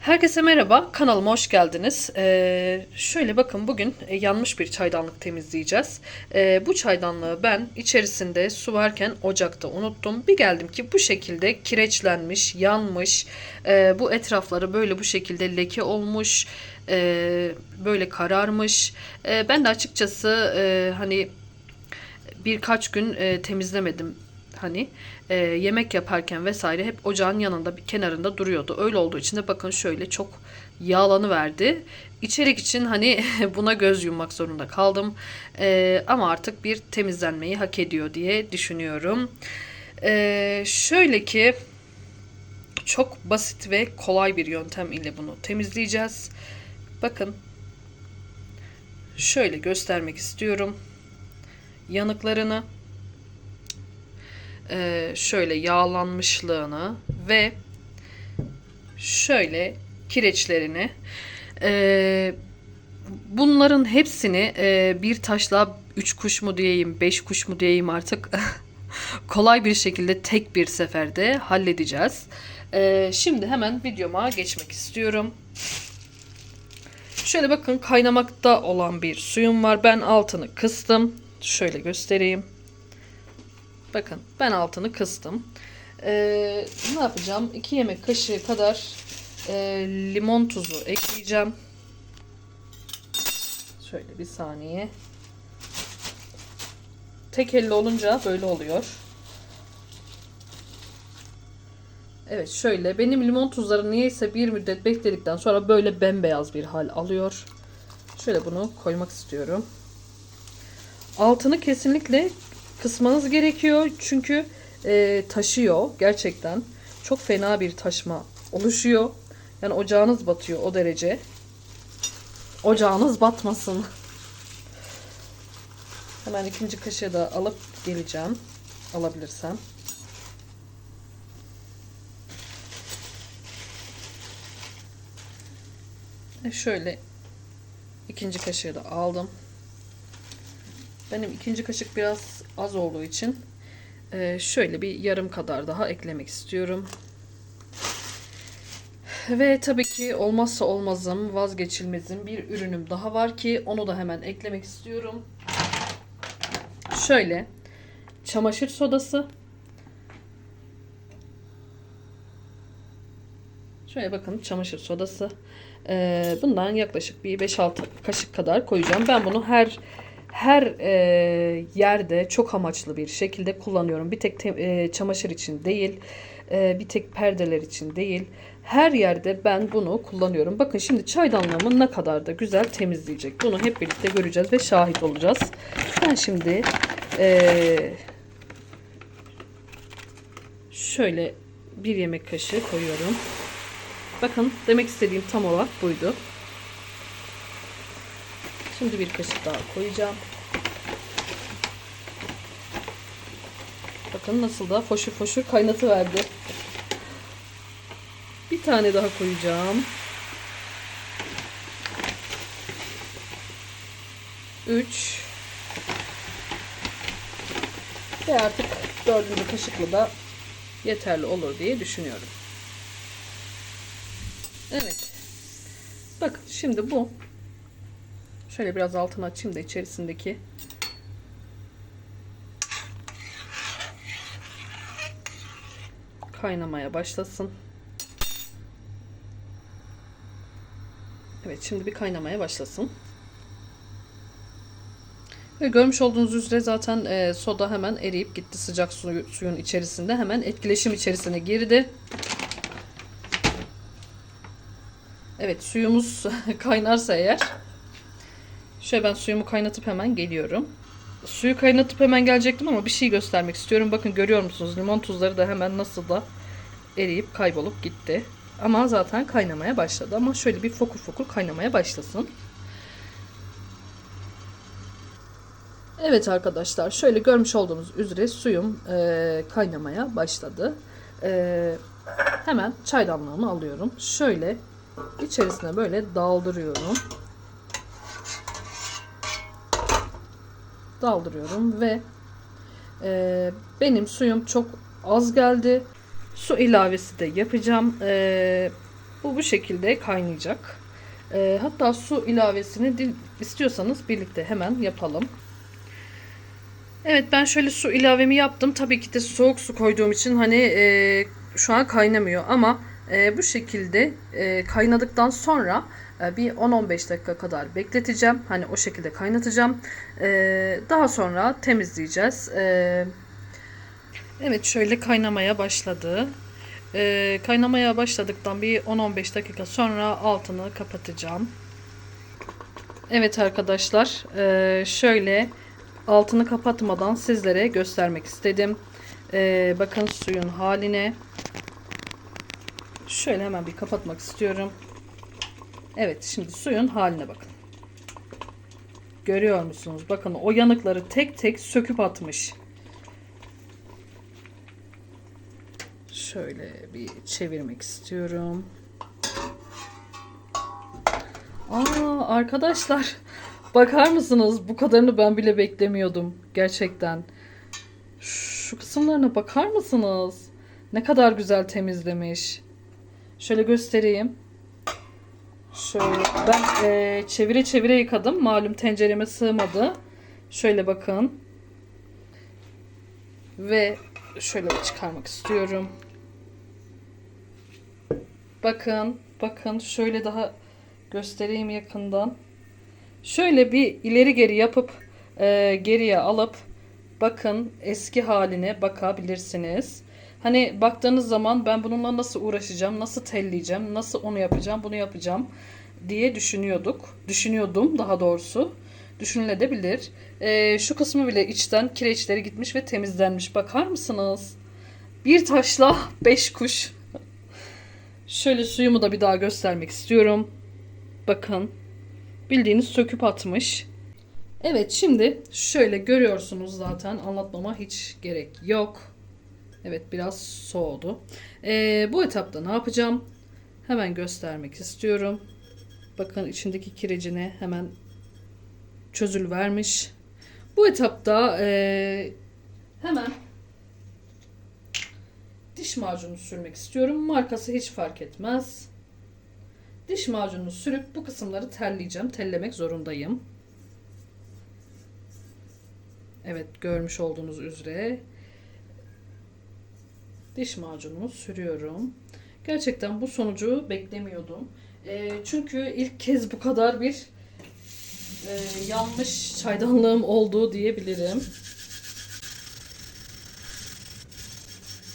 Herkese merhaba, kanalıma hoş geldiniz. Ee, şöyle bakın bugün e, yanmış bir çaydanlık temizleyeceğiz. Ee, bu çaydanlığı ben içerisinde su varken ocakta unuttum. Bir geldim ki bu şekilde kireçlenmiş, yanmış. Ee, bu etrafları böyle bu şekilde leke olmuş, e, böyle kararmış. Ee, ben de açıkçası e, hani birkaç gün e, temizlemedim hani e, yemek yaparken vesaire hep ocağın yanında bir kenarında duruyordu. Öyle olduğu için de bakın şöyle çok yağlanı verdi. İçerik için hani buna göz yummak zorunda kaldım. E, ama artık bir temizlenmeyi hak ediyor diye düşünüyorum. E, şöyle ki çok basit ve kolay bir yöntem ile bunu temizleyeceğiz. Bakın şöyle göstermek istiyorum. Yanıklarını e, şöyle yağlanmışlığını ve şöyle kireçlerini e, bunların hepsini e, bir taşla üç kuş mu diyeyim beş kuş mu diyeyim artık kolay bir şekilde tek bir seferde halledeceğiz. E, şimdi hemen videoma geçmek istiyorum. Şöyle bakın kaynamakta olan bir suyum var. Ben altını kıstım. Şöyle göstereyim. Bakın ben altını kıstım. Ee, ne yapacağım? 2 yemek kaşığı kadar e, limon tuzu ekleyeceğim. Şöyle bir saniye. Tek elle olunca böyle oluyor. Evet şöyle benim limon tuzları niyeyse bir müddet bekledikten sonra böyle bembeyaz bir hal alıyor. Şöyle bunu koymak istiyorum. Altını kesinlikle kısmanız gerekiyor. Çünkü e, taşıyor gerçekten. Çok fena bir taşma oluşuyor. Yani ocağınız batıyor o derece. Ocağınız batmasın. Hemen ikinci kaşığı da alıp geleceğim. Alabilirsem. E şöyle ikinci kaşığı da aldım. Benim ikinci kaşık biraz az olduğu için e, şöyle bir yarım kadar daha eklemek istiyorum. Ve tabii ki olmazsa olmazım, vazgeçilmezim bir ürünüm daha var ki onu da hemen eklemek istiyorum. Şöyle çamaşır sodası. Şöyle bakın çamaşır sodası. Ee, bundan yaklaşık bir 5-6 kaşık kadar koyacağım. Ben bunu her her e, yerde çok amaçlı bir şekilde kullanıyorum. Bir tek te, e, çamaşır için değil, e, bir tek perdeler için değil. Her yerde ben bunu kullanıyorum. Bakın şimdi çaydanlığımı ne kadar da güzel temizleyecek. Bunu hep birlikte göreceğiz ve şahit olacağız. Ben şimdi e, şöyle bir yemek kaşığı koyuyorum. Bakın demek istediğim tam olarak buydu. Şimdi bir kaşık daha koyacağım. Bakın nasıl da foşur foşur kaynatı verdi. Bir tane daha koyacağım. 3 ve artık dördüncü kaşıkla da yeterli olur diye düşünüyorum. Evet. Bakın şimdi bu Şöyle biraz altını açayım da içerisindeki kaynamaya başlasın. Evet şimdi bir kaynamaya başlasın. Ve görmüş olduğunuz üzere zaten e, soda hemen eriyip gitti sıcak suyu, suyun içerisinde. Hemen etkileşim içerisine girdi. Evet suyumuz kaynarsa eğer Şöyle ben suyumu kaynatıp hemen geliyorum. Suyu kaynatıp hemen gelecektim ama bir şey göstermek istiyorum. Bakın görüyor musunuz? Limon tuzları da hemen nasıl da eriyip kaybolup gitti. Ama zaten kaynamaya başladı. Ama şöyle bir fokur fokur kaynamaya başlasın. Evet arkadaşlar şöyle görmüş olduğunuz üzere suyum e, kaynamaya başladı. E, hemen çaydanlığımı alıyorum. Şöyle içerisine böyle daldırıyorum. Daldırıyorum ve e, benim suyum çok az geldi. Su ilavesi de yapacağım. E, Bu bu şekilde kaynayacak. Ee, hatta su ilavesini istiyorsanız birlikte hemen yapalım. Evet ben şöyle su ilavemi yaptım. Tabii ki de soğuk su koyduğum için hani e, şu an kaynamıyor ama e, bu şekilde e, kaynadıktan sonra e, bir 10-15 dakika kadar bekleteceğim. Hani o şekilde kaynatacağım. E, daha sonra temizleyeceğiz. E, evet şöyle kaynamaya başladı. E, kaynamaya başladıktan bir 10-15 dakika sonra altını kapatacağım. Evet arkadaşlar e, şöyle altını kapatmadan sizlere göstermek istedim. E, bakın suyun haline. Şöyle hemen bir kapatmak istiyorum. Evet şimdi suyun haline bakın. Görüyor musunuz? Bakın o yanıkları tek tek söküp atmış. Şöyle bir çevirmek istiyorum. Aa arkadaşlar bakar mısınız? Bu kadarını ben bile beklemiyordum gerçekten. Şu kısımlarına bakar mısınız? Ne kadar güzel temizlemiş. Şöyle göstereyim. Şöyle ben e, çevire çevire yıkadım. Malum tencereme sığmadı. Şöyle bakın. Ve şöyle çıkarmak istiyorum. Bakın, bakın şöyle daha göstereyim yakından. Şöyle bir ileri geri yapıp e, geriye alıp bakın eski haline bakabilirsiniz. Hani baktığınız zaman ben bununla nasıl uğraşacağım, nasıl telleyeceğim, nasıl onu yapacağım, bunu yapacağım diye düşünüyorduk. Düşünüyordum daha doğrusu. Düşünülebilir. E, şu kısmı bile içten kireçleri gitmiş ve temizlenmiş. Bakar mısınız? Bir taşla beş kuş. Şöyle suyumu da bir daha göstermek istiyorum. Bakın. Bildiğiniz söküp atmış. Evet şimdi şöyle görüyorsunuz zaten anlatmama hiç gerek yok. Evet biraz soğudu. Ee, bu etapta ne yapacağım? Hemen göstermek istiyorum. Bakın içindeki kirecine hemen çözül vermiş. Bu etapta ee, hemen diş macunu sürmek istiyorum. Markası hiç fark etmez. Diş macununu sürüp bu kısımları telleyeceğim. Tellemek zorundayım. Evet görmüş olduğunuz üzere diş macunumu sürüyorum. Gerçekten bu sonucu beklemiyordum. E, çünkü ilk kez bu kadar bir e, yanlış çaydanlığım olduğu diyebilirim.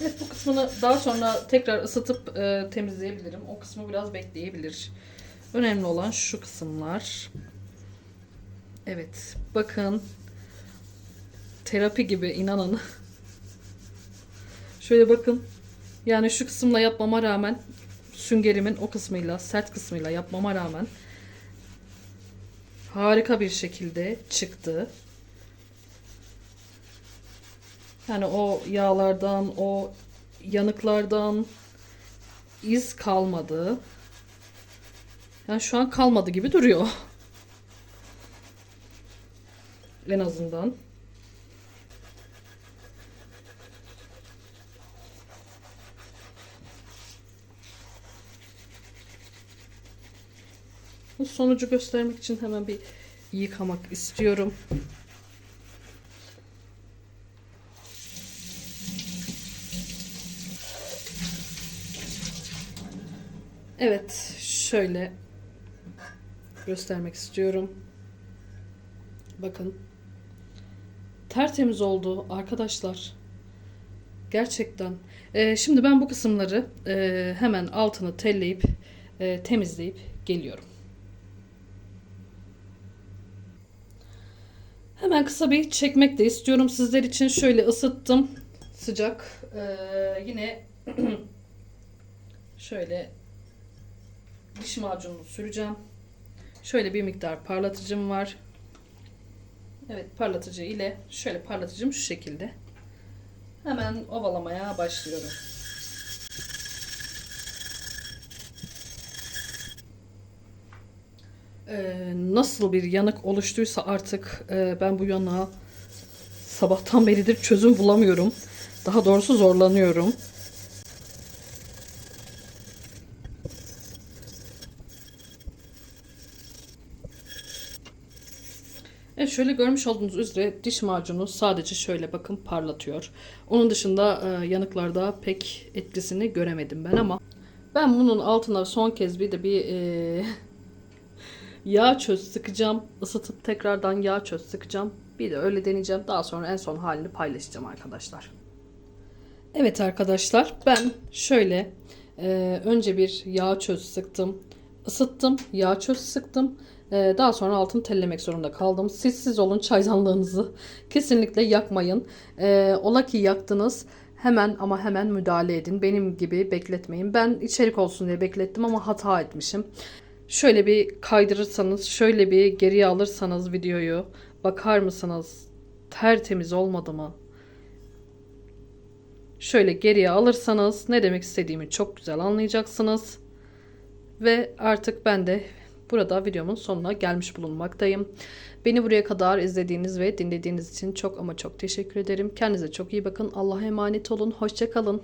Evet bu kısmını daha sonra tekrar ısıtıp e, temizleyebilirim. O kısmı biraz bekleyebilir. Önemli olan şu kısımlar. Evet bakın terapi gibi inanın. Şöyle bakın. Yani şu kısımla yapmama rağmen süngerimin o kısmıyla sert kısmıyla yapmama rağmen harika bir şekilde çıktı. Yani o yağlardan, o yanıklardan iz kalmadı. Yani şu an kalmadı gibi duruyor. En azından. Bu sonucu göstermek için hemen bir yıkamak istiyorum. Evet, şöyle göstermek istiyorum. Bakın. Tertemiz oldu arkadaşlar. Gerçekten. Ee, şimdi ben bu kısımları e, hemen altını telleyip e, temizleyip geliyorum. Hemen kısa bir çekmek de istiyorum sizler için. Şöyle ısıttım. Sıcak. Ee, yine şöyle diş macununu süreceğim. Şöyle bir miktar parlatıcım var. Evet parlatıcı ile şöyle parlatıcım şu şekilde. Hemen ovalamaya başlıyorum. Ee, nasıl bir yanık oluştuysa artık e, ben bu yanağa sabahtan beridir çözüm bulamıyorum. Daha doğrusu zorlanıyorum. Evet şöyle görmüş olduğunuz üzere diş macunu sadece şöyle bakın parlatıyor. Onun dışında e, yanıklarda pek etkisini göremedim ben ama ben bunun altına son kez bir de bir e, yağ çöz sıkacağım. Isıtıp tekrardan yağ çöz sıkacağım. Bir de öyle deneyeceğim. Daha sonra en son halini paylaşacağım arkadaşlar. Evet arkadaşlar ben şöyle e, önce bir yağ çöz sıktım. Isıttım. Yağ çöz sıktım. E, daha sonra altını tellemek zorunda kaldım. Siz siz olun çaydanlığınızı. Kesinlikle yakmayın. E, ola ki yaktınız. Hemen ama hemen müdahale edin. Benim gibi bekletmeyin. Ben içerik olsun diye beklettim ama hata etmişim. Şöyle bir kaydırırsanız, şöyle bir geriye alırsanız videoyu bakar mısınız? Tertemiz olmadı mı? Şöyle geriye alırsanız ne demek istediğimi çok güzel anlayacaksınız. Ve artık ben de burada videomun sonuna gelmiş bulunmaktayım. Beni buraya kadar izlediğiniz ve dinlediğiniz için çok ama çok teşekkür ederim. Kendinize çok iyi bakın. Allah'a emanet olun. Hoşçakalın.